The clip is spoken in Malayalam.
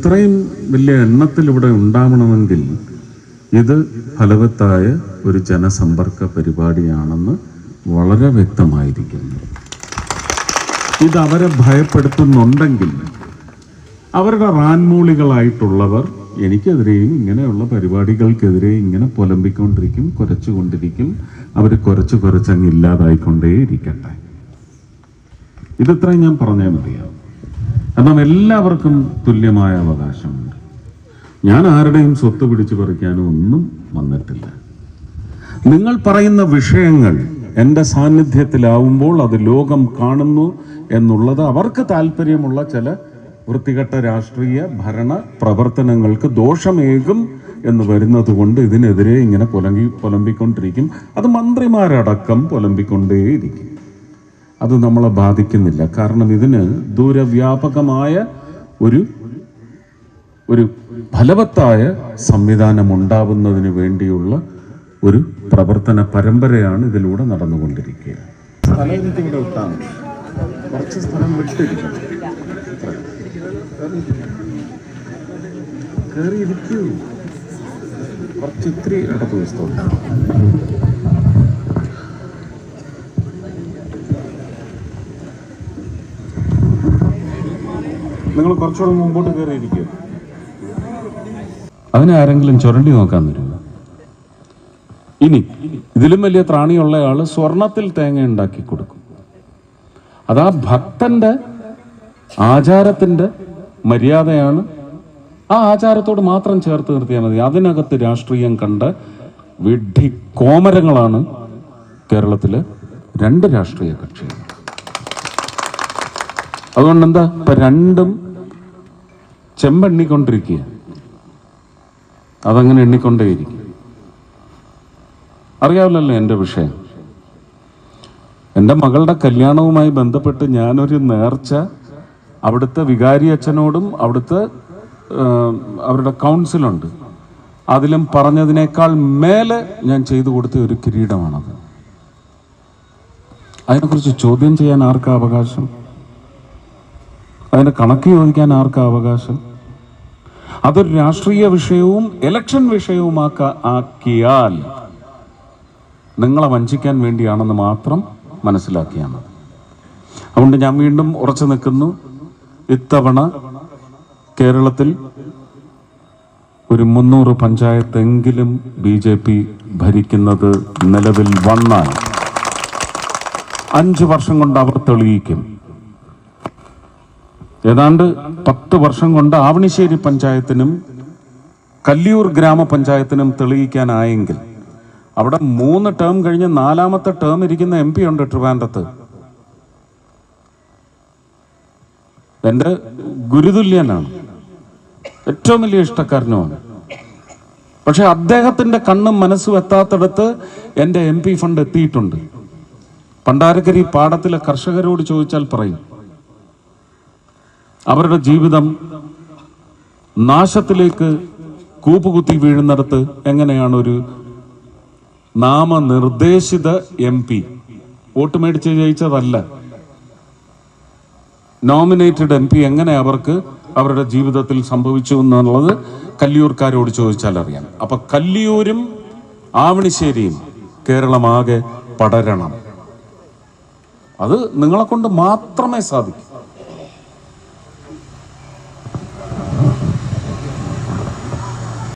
ഇത്രയും വലിയ എണ്ണത്തിൽ ഇവിടെ ഉണ്ടാവണമെങ്കിൽ ഇത് ഫലവത്തായ ഒരു ജനസമ്പർക്ക പരിപാടിയാണെന്ന് വളരെ വ്യക്തമായിരിക്കുന്നു. ഇത് അവരെ ഭയപ്പെടുത്തുന്നുണ്ടെങ്കിൽ അവരുടെ റാൻമൂളികളായിട്ടുള്ളവർ എനിക്കെതിരെയും ഇങ്ങനെയുള്ള പരിപാടികൾക്കെതിരെ ഇങ്ങനെ പുലമ്പിക്കൊണ്ടിരിക്കും കുരച്ചുകൊണ്ടിരിക്കും. അവർ കുറച്ച് കുറച്ചങ്ങ് ഇല്ലാതായിക്കൊണ്ടേ ഇരിക്കട്ടെ ഇതിത്രയും ഞാൻ പറഞ്ഞേ മതിയാവും. കാരണം എല്ലാവർക്കും തുല്യമായ അവകാശമുണ്ട്. ഞാൻ ആരുടെയും സ്വത്ത് പിടിച്ചു പറിക്കാനും ഒന്നും വന്നിട്ടില്ല. നിങ്ങൾ പറയുന്ന വിഷയങ്ങൾ എന്റെ സാന്നിധ്യത്തിലാവുമ്പോൾ അത് ലോകം കാണുന്നു എന്നുള്ളത് അവർക്ക് താല്പര്യമുള്ള ചില വൃത്തികെട്ട രാഷ്ട്രീയ ഭരണ പ്രവർത്തനങ്ങൾക്ക് ദോഷമേകും എന്ന് വരുന്നത് കൊണ്ട് ഇതിനെതിരെ ഇങ്ങനെ പുലമ്പി പുലമ്പിക്കൊണ്ടിരിക്കും. അത് മന്ത്രിമാരടക്കം പുലമ്പിക്കൊണ്ടേയിരിക്കും. അത് നമ്മളെ ബാധിക്കുന്നില്ല. കാരണം ഇതിന് ദൂരവ്യാപകമായ ഒരു ഒരു ഫലവത്തായ സംവിധാനം ഉണ്ടാവുന്നതിന് വേണ്ടിയുള്ള ഒരു പ്രവർത്തന പരമ്പരയാണ് ഇതിലൂടെ നടന്നുകൊണ്ടിരിക്കുക. കുറച്ച് സ്ഥലം വിട്ടിരിക്കണം കയറി ഇരിക്കൂ. കുറച്ച് ഇത്തിരി ഇടത്ത് നിങ്ങൾ കുറച്ചുകൂടെ മുമ്പോട്ട് കയറിയിരിക്കും. അതിനെ ആരെങ്കിലും ചുരണ്ടി നോക്കാൻ വരുമോ? ഇനി ഇതിലും വലിയ ത്രാണിയുള്ള ആൾ സ്വർണത്തിൽ തേങ്ങ ഉണ്ടാക്കി കൊടുക്കും. അതാ ഭക്തന്റെ ആചാരത്തിന്റെ മര്യാദയാണ്. ആ ആചാരത്തോട് മാത്രം ചേർത്ത് നിർത്തിയാൽ മതി. അതിനകത്ത് രാഷ്ട്രീയം കണ്ട വിഡ്ഢി കോമരങ്ങളാണ് കേരളത്തിലെ രണ്ട് രാഷ്ട്രീയ കക്ഷികൾ. അതുകൊണ്ട് എന്താ ഇപ്പം രണ്ടും ചെമ്പെണ്ണിക്കൊണ്ടിരിക്കുക അതങ്ങനെ എണ്ണിക്കൊണ്ടേയിരിക്കും. അറിയാവില്ലല്ലോ എന്റെ വിഷയം. എന്റെ മകളുടെ കല്യാണവുമായി ബന്ധപ്പെട്ട് ഞാനൊരു നേർച്ച അവിടുത്തെ വികാരി അച്ഛനോടും അവിടുത്തെ അവരുടെ കൗൺസിലുണ്ട്. അതിലും പറഞ്ഞതിനേക്കാൾ മേലെ ഞാൻ ചെയ്തു കൊടുത്ത ഒരു കിരീടമാണത്. അതിനെക്കുറിച്ച് ചോദ്യം ചെയ്യാൻ ആർക്കാ അവകാശം? കണക്ക് ചോദിക്കാൻ ആർക്കാ അവകാശം? അതൊരു രാഷ്ട്രീയ വിഷയവും ഇലക്ഷൻ വിഷയവുമാക്ക ആക്കിയാൽ നിങ്ങളെ വഞ്ചിക്കാൻ വേണ്ടിയാണെന്ന് മാത്രം മനസ്സിലാക്കിയാൽ മതി അതുകൊണ്ട് ഞാൻ വീണ്ടും ഉറച്ചു നിൽക്കുന്നു. ഇത്തവണ കേരളത്തിൽ ഒരു മുന്നൂറ് പഞ്ചായത്തെങ്കിലും ബി ജെ പി ഭരിക്കുന്നത് നിലവിൽ വന്നാൽ അഞ്ച് വർഷം കൊണ്ട് അവർ തെളിയിക്കും. ഏതാണ്ട് പത്ത് വർഷം കൊണ്ട് ആവണിശ്ശേരി പഞ്ചായത്തിനും കല്ലിയൂർ ഗ്രാമപഞ്ചായത്തിനും തെളിയിക്കാനായെങ്കിൽ അവിടെ മൂന്ന് ടേം കഴിഞ്ഞ് നാലാമത്തെ ടേം ഇരിക്കുന്ന എം പി ഉണ്ട് ട്രിവാൻഡ്രത്ത്. എന്റെ ഗുരുതുല്യനാണ്. ഏറ്റവും വലിയ ഇഷ്ടക്കാരനുമാണ്. പക്ഷെ അദ്ദേഹത്തിന്റെ കണ്ണും മനസ്സും എത്താത്തടത്ത് എന്റെ എം പി ഫണ്ട് എത്തിയിട്ടുണ്ട്. പണ്ടാരക്കരി പാടത്തിലെ കർഷകരോട് ചോദിച്ചാൽ പറയും അവരുടെ ജീവിതം നാശത്തിലേക്ക് കൂപ്പുകുത്തി വീഴുന്നിടത്ത് എങ്ങനെയാണ് ഒരു നാമനിർദ്ദേശിത എം പി? വോട്ട് മേടിച്ച് ജയിച്ചതല്ല. നോമിനേറ്റഡ് എം പി എങ്ങനെ അവർക്ക് അവരുടെ ജീവിതത്തിൽ സംഭവിച്ചു എന്നുള്ളത് കല്ലിയൂർക്കാരോട് ചോദിച്ചാൽ അറിയാം. അപ്പൊ കല്ലിയൂരും ആവണിശ്ശേരിയും കേരളമാകെ പടരണം. അത് നിങ്ങളെ കൊണ്ട് മാത്രമേ സാധിക്കൂ.